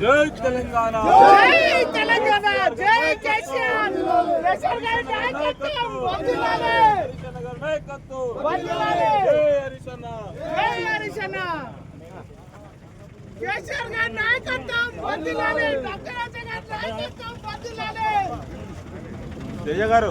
జై తెలంగాణ జై తెలంగాణ జై కేసీఆర్ కేసీఆర్ గారి నాయకత్వం వందనాలు నాయకత్వం వందనాలు జై హరిశన్న జై హరిశన్న కేసీఆర్ గారి నాయకత్వం వందనాలు డాక్టర్ గారి నాయకత్వం వందనాలు గారు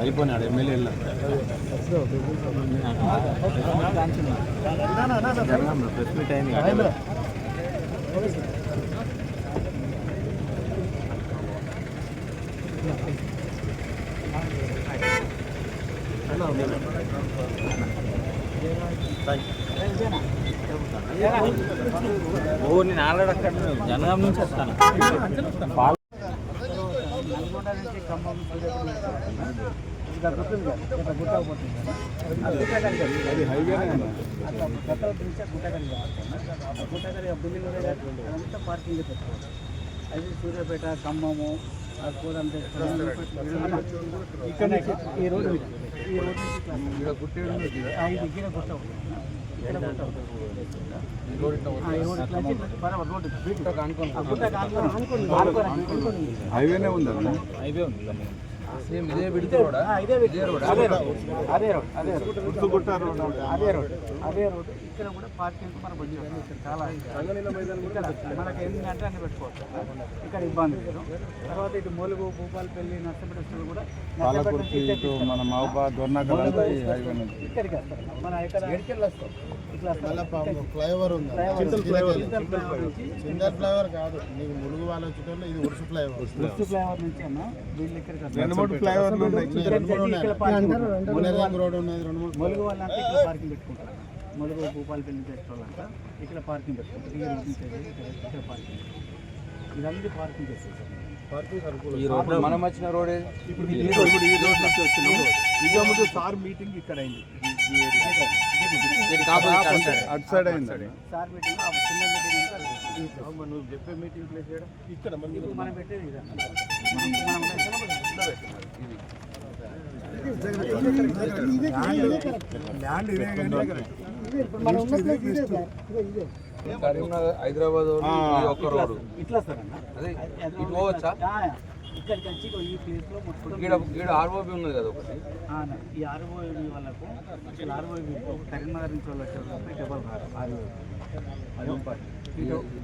అయిపోయినాడు ఎమ్మెల్యే ప్రెస్ మీట్ అయింది కదా. ఓ నేను ఆల్రెడీ అక్కడ జనగాం నుంచి వస్తాను నల్గొండ నుంచి ఖమ్మం ఇంకా గుర్తుంది కదా అది గుట్టగలి అట్లా నుంచి బిల్డింగ్ అంతా పార్కింగ్ పెట్టుకోవాలి అది సూర్యాపేట ఖమ్మము ఇక్కడ ఈ మీద. ఈ రోడ్డు నుంచి ఇట్లా. ఆ, ఇది గిడ గుట్ట ఉంటుంది. ఇక్కడ గుట్ట ఉంటుంది. ఆ, ఈ రోడ్డు ఇట్లా వచ్చి ఇట్లా బరాబర్ రోడ్డు బీట్. ఆ గుట్టకు ఆనుకొని- ఆనుకొని- ఆనుకొని- ఆనుకొని. హైవేనే ఉందా సేమ్ ఇదే విడత రోడ్ ఇదే విడత రోడ్. అదే రోడ్. అదే రోడ్ అదే రోడ్. అదే రోడ్ అదే రోడ్. ఇక్కడ కూడా పార్కింగ్ మన బండి ఇక్కడ చాలా మనకి ఎన్ని అంటే అన్ని పెట్టుకోవచ్చు. ఇక్కడ ఇబ్బంది లేదు. తర్వాత ఇటు మూలుగు భూపాలపల్లి నర్సపేట వస్తుంది కూడా మన హైవే నుంచి. ఇక్కడికి వస్తారు. మన ఇక్కడ ఎడికెళ్ళి వస్తాం. ఫ్లైఓవర్ ఉంది. చింతల ఫ్లైఓవర్ కాదు. నీకు ములుగు వాళ్ళ వచ్చేటోళ్ళు ఇది ఉరుసు ఫ్లైఓవర్ ఉర్సు ఫ్లైఓవర్ నుంచి అన్న వీళ్ళు ఇక్కడికి వస్తారు. రెండు మూడు ఫ్లైఓవర్లు ఉన్నాయి. రోడ్ ఉన్నది రెండు మూడు. ములుగు వాళ్ళంతా ఇక్కడ పార్కింగ్ పెట్టుకుంటారు. ములుగు భూపాలపల్లి ఇక్కడ పార్కింగ్ పెట్టుకుంటారు. ఈ రోడ్ నుంచి ఇక్కడ పార్కింగ్ పార్కింగ్ మనం వచ్చిన రోడ్ ఇప్పుడు ఈ రోడ్ ఇప్పుడు ఈ రోడ్ నుంచి వచ్చినాం ఇక ముందు సార్ మీటింగ్ ఇక్కడ అయింది. అటు సైడ్ అయింది. నువ్వు చెప్పే మీటింగ్ ప్లేస్ ఇక్కడ మనం పెట్టేది ఇదే. కరీంనగర్ హైదరాబాద్ ఒక్క రోడ్ ఇట్లా సార్ అదే ఇటు పోవచ్చా ఇక్కడికి వచ్చి ఈ ప్లేస్లో మొత్తం ఆర్ఓబి ఉన్నది కదా ఒకటి. ఈ ఆర్ఓబి వాళ్ళకు ఆర్ఓబి కరీంనగర్ నుంచి వాళ్ళు వచ్చారు డబల్ ఆర్ఓబి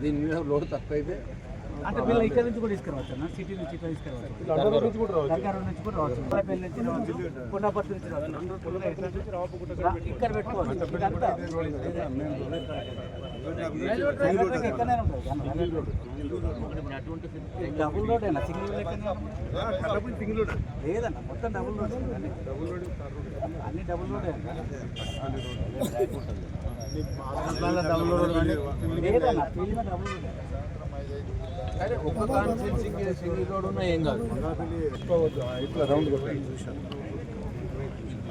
దీని మీద లోడ్ తక్కువ అయితే అంటే వీళ్ళు ఇక్కడ నుంచి కూడా తీసుకురావచ్చు అన్న సిటీ నుంచి ఇక్కడ తీసుకురావచ్చు. దగ్గర నుంచి కూడా రావచ్చు. కొత్తపల్లి నుంచి రావచ్చు. కొండాపర్తి నుంచి రావచ్చు ఇక్కడ పెట్టుకోవచ్చు. డబుల్ రోడ్ అయినా సింగిల్ రోడ్ సింగిల్ రోడ్. లేదన్న మొత్తం డబుల్ రోడ్. అన్ని అన్ని డబుల్ రోడ్ డబుల్ రోడ్. లేదన్న డబుల్ రోడ్ అదే ఒక్క కాన్స్టిట్యూన్సీకి సింగిల్ రోడ్ ఉన్నా ఏం కాదు ఇట్లా రౌండ్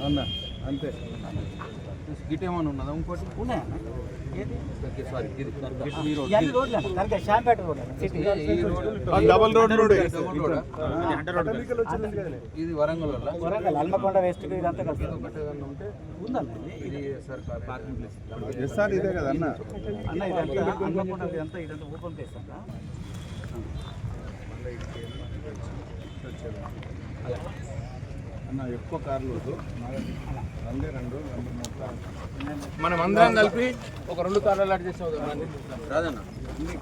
అన్న అంతే. గిట్ ఏమైనా ఉన్నదా ఇంకోటి? Road double road road double road ఇది. వరంగల్ వరంగల్ హల్మకొండ వెస్ట్ ఇదంతా ఉందన్న ఇది సార్ పార్కింగ్ ప్లేస్. ఎస్ఆర్ ఇదే కదా అన్న. అన్న ఇదంతా హల్మకొండ ఇదంతా ఇదంతా ఓపెన్ ప్లేస్ అన్న అన్న ఎక్కువ కార్లు వద్దు. రెండే రెండు రెండు మనం అందరం కలిపి ఒక రెండు కార్లు అడ్జస్ట్ చేస్తాం రాదన్న. అన్ని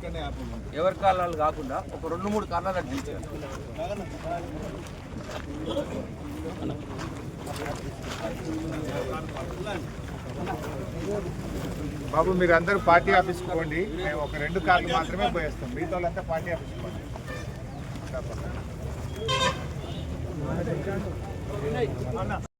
ఎవరి కార్లు కాకుండా ఒక రెండు మూడు కార్లు అడ్జస్ట్ చేయాలి. బాబు మీరు అందరూ పార్టీ ఆఫీస్కి పోండి. మేము ఒక రెండు కార్లు మాత్రమే పోయేస్తాం. మిగతా వాళ్ళంతా పార్టీ ఆఫీస్కి పోండి.